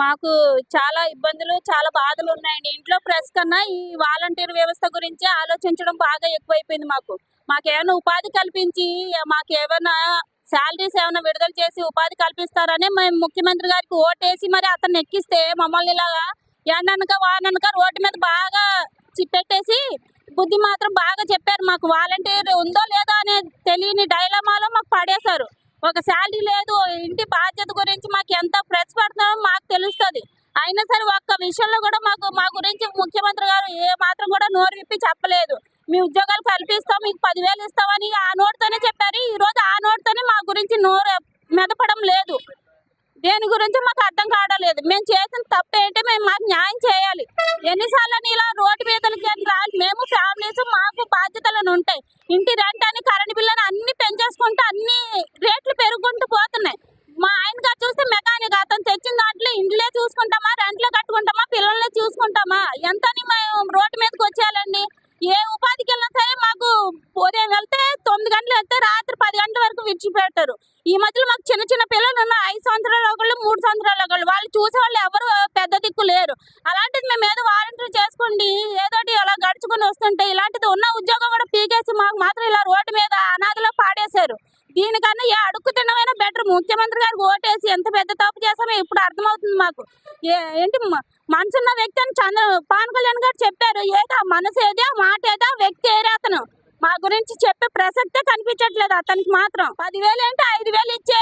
మాకు చాలా ఇబ్బందులు చాలా బాధలు ఉన్నాయండి. ఇంట్లో ప్రెస్ కన్నా ఈ వాలంటీర్ వ్యవస్థ గురించి ఆలోచించడం బాగా ఎక్కువైపోయింది మాకు. మాకు ఏమైనా ఉపాధి కల్పించి మాకు ఏమైనా శాలరీస్ ఏమైనా విడుదల చేసి ఉపాధి కల్పిస్తారని మేము ముఖ్యమంత్రి గారికి ఓటేసి మరి అతను ఎక్కిస్తే మమ్మల్ని ఇలాగా ఎండనక వాననక రోడ్డు మీద బాగా చిప్పెట్టేసి బుద్ధి మాత్రం బాగా చెప్పారు మాకు. వాలంటీర్ ఉందో లేదో అనేది తెలియని డైలమాలో మాకు పడేశారు. ఒక శాలరీ లేదు ఇంటి బాధ్యత గురించి మాకు ఎంత ప్రెస్ పడుతున్నామో మాకు తెలుస్తుంది. అయినా సరే ఒక్క విషయంలో కూడా మాకు మా గురించి ముఖ్యమంత్రి గారు ఏ మాత్రం కూడా నోరు విప్పి చెప్పలేదు. మీ ఉద్యోగాలు కల్పిస్తాం మీకు పదివేలు ఇస్తామని ఆ నోటితోనే చెప్పారు. ఈరోజు ఆ నోటితోనే మా గురించి నోరు మెదపడం లేదు. దేని గురించి మాకు అర్థం కావడలేదు మేము చేసిన తప్పు మేము మాకు న్యాయం చేయాలి. ఎన్నిసార్లు అని ఇలా రోడ్డు మీదలకి అని రాలి. మేము ఫ్యామిలీస్ మాకు బాధ్యతలను ఉంటాయి. ఇంటి రెంట్ అని కరెంట్ బిల్లు అని అన్ని పెంచేసుకుంటూ అన్ని రేట్లు పెరుగుకుంటూ పోతున్నాయి మా ఆయన గారు చూస్తే మెకానిక్ అతను తెచ్చిన దాంట్లో ఇంట్లో చూసుకుంటామా రెంట్లో కట్టుకుంటామా పిల్లల్ని చూసుకుంటామా ఎంత అని మేము రోడ్డు మీదకి వచ్చేయాలండి ఏ ఉపాధికి వెళ్ళినా సరే మాకు ఉదయం వెళ్తే తొమ్మిది గంటలు వెళ్తే రాత్రి పది గంటల వరకు విడిచిపెడతారు ఈ మధ్యలో మాకు చిన్న చిన్న పిల్లలు ఉన్నారు ఐదు సంవత్సరాల ఒకళ్ళు మూడు సంవత్సరాల ఒకళ్ళు. వాళ్ళు చూసే వాళ్ళు ఎవరు పెద్ద దిక్కు లేరు. అలాంటిది మేము ఏదో వాలంటీర్ చేసుకోండి ఏదోటి అలా గడుచుకుని వస్తుంటే ఇలాంటిది ఉన్న ఉద్యోగం కూడా పీకేసి మాకు మాత్రం ఇలా రోడ్డు మీద అనాథలో పాడేశారు. దీనికన్నా ఏ అడుక్కు తినమైనా బెటర్. ముఖ్యమంత్రి గారికి ఓటేసి ఎంత పెద్ద తప్పు చేస్తామో ఇప్పుడు అర్థమవుతుంది మాకు. ఏ- ఏంటి మ- మనసున్న వ్యక్తి అని చంద్ర పవన్ కళ్యాణ్ గారు చెప్పారు ఏదో మనసు ఏదో మాట ఏదా వ్యక్తి ఏరే అతను. మా గురించి చెప్పే ప్రసక్తే కనిపించట్లేదు అతనికి మాత్రం. పదివేలు అంటే ఐదు వేలు ఇచ్చే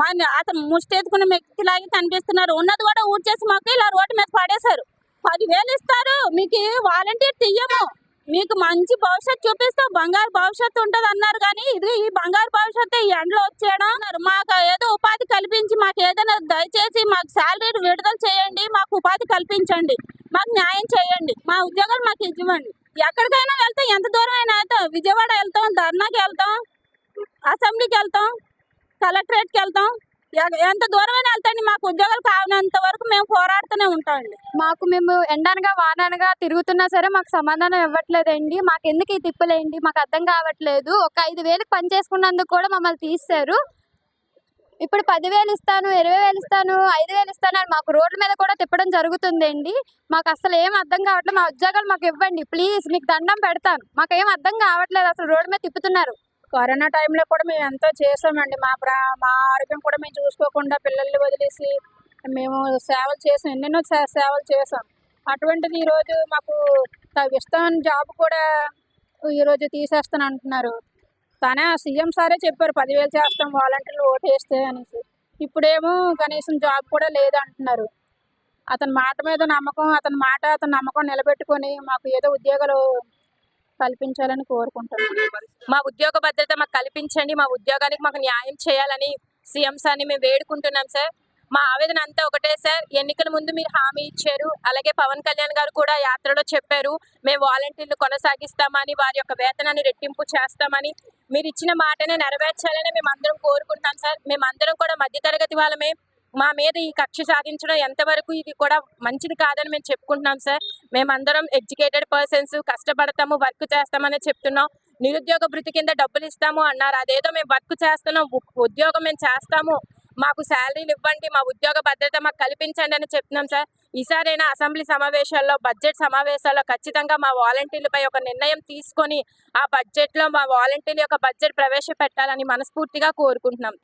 మా మన అతను ముష్టెత్తుకున్న వ్యక్తిలాగే కనిపిస్తున్నారు. ఉన్నది కూడా ఊడ్చేసి మాకు ఇలా రోడ్డు మీద పడేశారు. పదివేలు ఇస్తారు. మీకు వాలంటీర్ తీయము. మీకు మంచి భవిష్యత్తు చూపిస్తాం. బంగారు భవిష్యత్తు ఉంటుంది అన్నారు కానీ ఇది ఈ బంగారు భవిష్యత్తు ఈ ఎండలో వచ్చేయడం మాకు ఏదో ఉపాధి కల్పించి మాకు ఏదైనా దయచేసి మాకు శాలరీ విడుదల చేయండి మాకు ఉపాధి కల్పించండి మాకు న్యాయం చేయండి మా ఉద్యోగాలు మాకు ఇవ్వండి. ఎక్కడికైనా వెళ్తాం. ఎంత దూరం అయినా వెళ్తాం. విజయవాడ వెళ్తాం ధర్నాకి వెళ్తాం అసెంబ్లీకి వెళ్తాం. కలెక్టరేట్కి వెళ్తాం. ఎంత దూరమైనా వెళ్తాండి. మాకు ఉద్యోగాలు కావాలంత వరకు మేము పోరాడుతూనే ఉంటామండి మాకు మేము ఎండనగా వాననగా తిరుగుతున్నా సరే మాకు సమాధానం ఇవ్వట్లేదండి. మాకు ఎందుకు ఈ తిప్పులేండి? మాకు అర్థం కావట్లేదు. ఒక ఐదు వేలకు పని చేసుకున్నందుకు కూడా మమ్మల్ని తీస్తారు ఇప్పుడు పదివేలు ఇస్తాను ఇరవై వేలు ఇస్తాను ఐదు వేలు ఇస్తాను అని మాకు రోడ్ల మీద కూడా తిప్పడం జరుగుతుందండి. మాకు అసలు ఏం అర్థం కావట్లేదు. మా ఉద్యోగాలు మాకు ఇవ్వండి. ప్లీజ్ మీకు దండం పెడతాను. మాకు ఏం అర్థం కావట్లేదు. అసలు రోడ్డు మీద తిప్పుతున్నారు. కరోనా టైంలో కూడా మేము ఎంతో చేసామండి మా ప్రా మా ఆరోగ్యం కూడా మేము చూసుకోకుండా పిల్లల్ని వదిలేసి మేము సేవలు చేసాం. ఎన్నెన్నో సేవలు చేసాం. అటువంటిది ఈరోజు మాకు ఇష్టం ఇస్తామని జాబ్ కూడా ఈరోజు తీసేస్తాను అంటున్నారు. తనే ఆ సీఎం సారే చెప్పారు పదివేలు చేస్తాం వాలంటీర్లు ఓటేస్తే అనేసి. ఇప్పుడేమో కనీసం జాబ్ కూడా లేదంటున్నారు అతని మాట మీద నమ్మకం అతని మాట అతని నమ్మకం నిలబెట్టుకొని మాకు ఏదో ఉద్యోగాలు కల్పించాలని కోరుకుంటున్నాం. మా ఉద్యోగ భద్రత మాకు కల్పించండి. మా ఉద్యోగానికి మాకు న్యాయం చేయాలని సీఎం సార్ని మేము వేడుకుంటున్నాం సార్. మా ఆవేదన అంతా ఒకటే సార్. ఎన్నికల ముందు మీరు హామీ ఇచ్చారు. అలాగే పవన్ కళ్యాణ్ గారు కూడా యాత్రలో చెప్పారు. మేము వాలంటీర్లు కొనసాగిస్తామని వారి యొక్క వేతనాన్ని రెట్టింపు చేస్తామని. మీరు ఇచ్చిన మాటనే నెరవేర్చాలని మేము అందరం కోరుకుంటున్నాం సార్. మేమందరం కూడా మధ్యతరగతి వాళ్ళమే. మా మీద ఈ కక్ష సాధించడం ఎంతవరకు ఇది కూడా మంచిది కాదని మేము చెప్పుకుంటున్నాం సార్. మేమందరం ఎడ్యుకేటెడ్ పర్సన్స్ కష్టపడతాము వర్క్ చేస్తామని చెప్తున్నాం. నిరుద్యోగ భృతి కింద డబ్బులు ఇస్తాము అన్నారు. అదేదో మేము వర్క్ చేస్తున్నాం ఉద్యోగం మేము చేస్తాము. మాకు శాలరీలు ఇవ్వండి మా ఉద్యోగ భద్రత మాకు కల్పించండి అని చెప్తున్నాం సార్. ఈసారైనా అసెంబ్లీ సమావేశాల్లో బడ్జెట్ సమావేశాల్లో ఖచ్చితంగా మా వాలంటీర్లపై ఒక నిర్ణయం తీసుకొని ఆ బడ్జెట్లో మా వాలంటీర్ల యొక్క బడ్జెట్ ప్రవేశపెట్టాలని మనస్ఫూర్తిగా కోరుకుంటున్నాం.